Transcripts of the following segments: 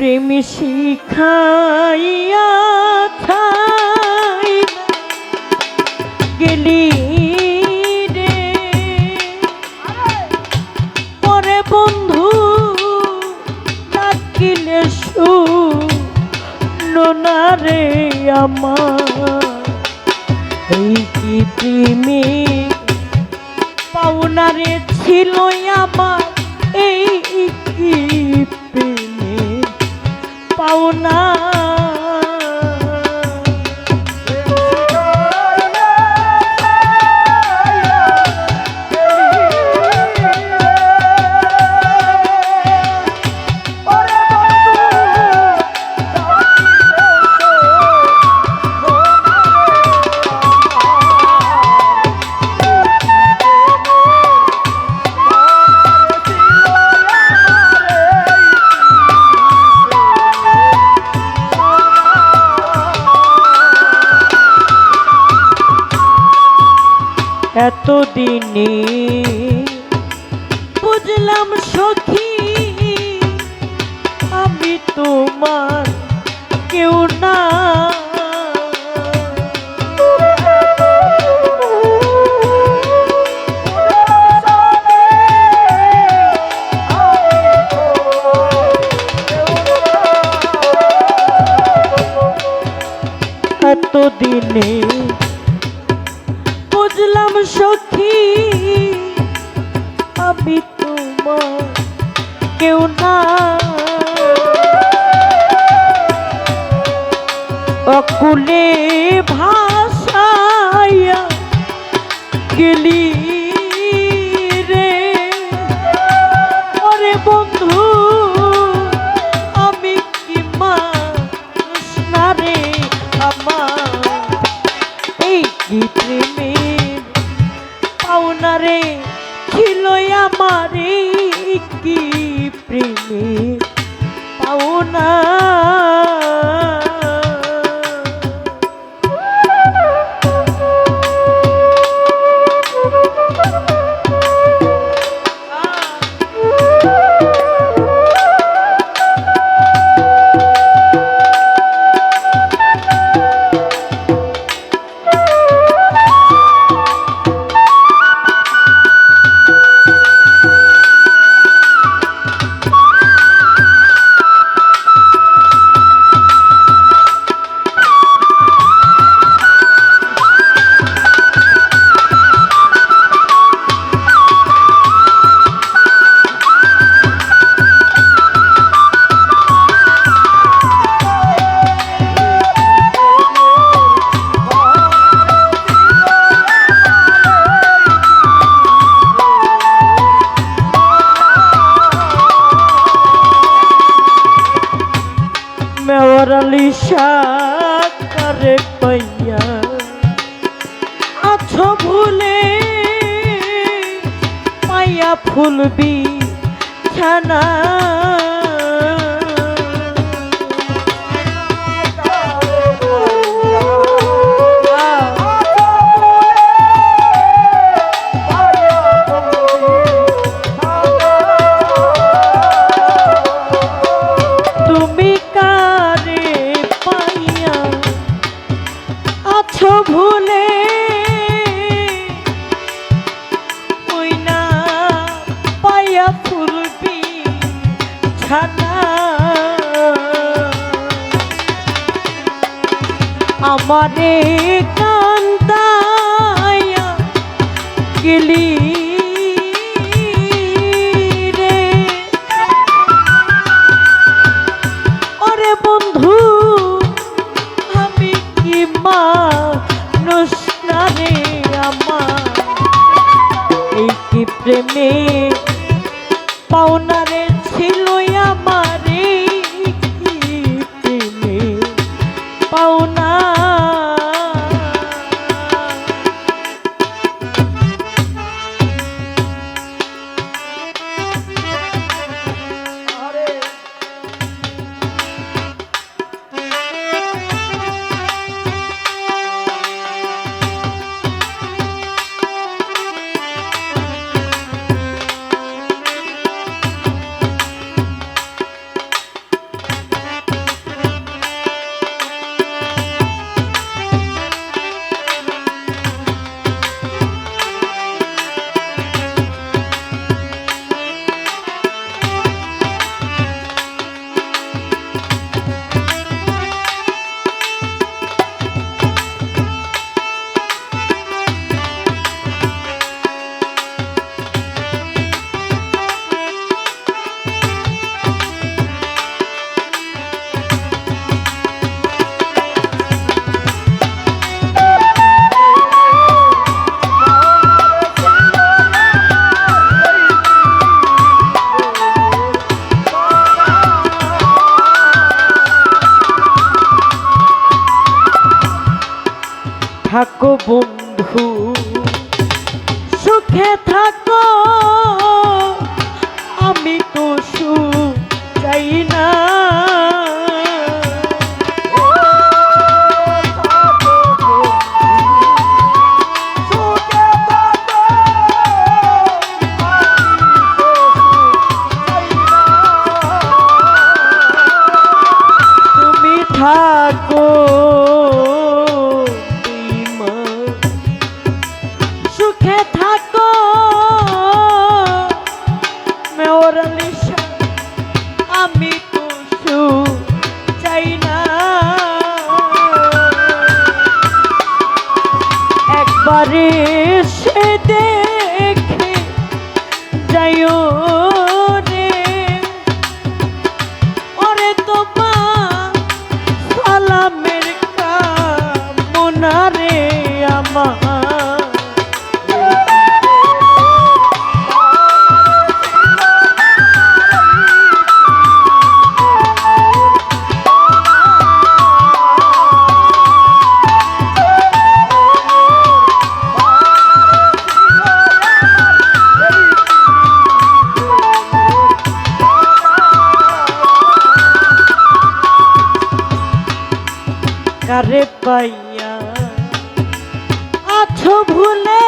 প্রেম শিখাইয়া গেলি রে। বন্ধু আমার। এই কি প্রেমে পাওনারে ছিল আমার এই পাওনা এতদিনে বুঝলাম সখী আমি তোমার কেউ না। এতদিনে বুঝলাম সখী আমি তোমার কেউ না। অকুলে ভাষায় গেলি আমার কি প্রেমের ফুলবি ছানা ছানা আমারে কান্দায়া গেলি বন্ধু সুখে সুখে কারে পাইয়া আছো ভুলে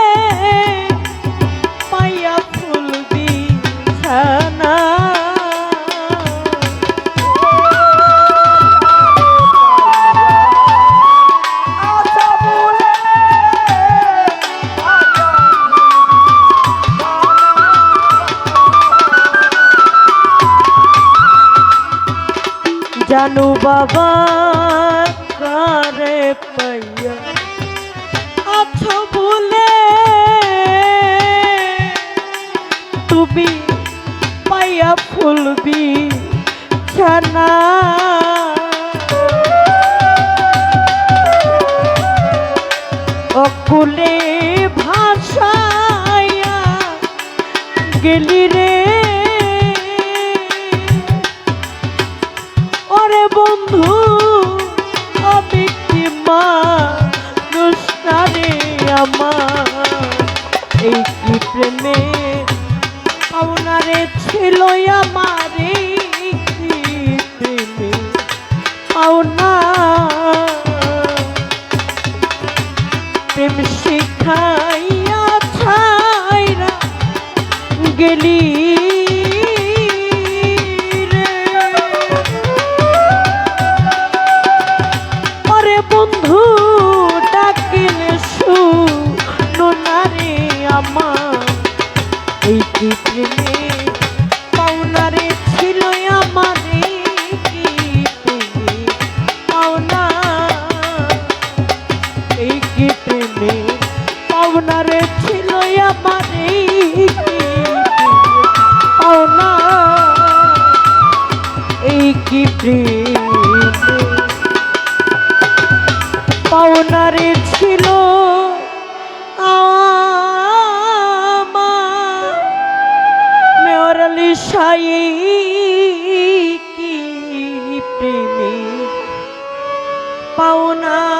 পাইয়া ফুল বিছানা। জানু বাবা বন্ধু আমি আমার? এই কি প্রেমে পাওনারে ছিল বন্ধু, ডাকিলে শুনো না রে আমার। এই কি প্রেমে পাওনা রে ছিল আমার কি প্রেমে পাওনা। এই কি প্রেমে পাওনা রে ছিল আমার পাওনা। এই কি সাই কি প্রেমে? পাওনা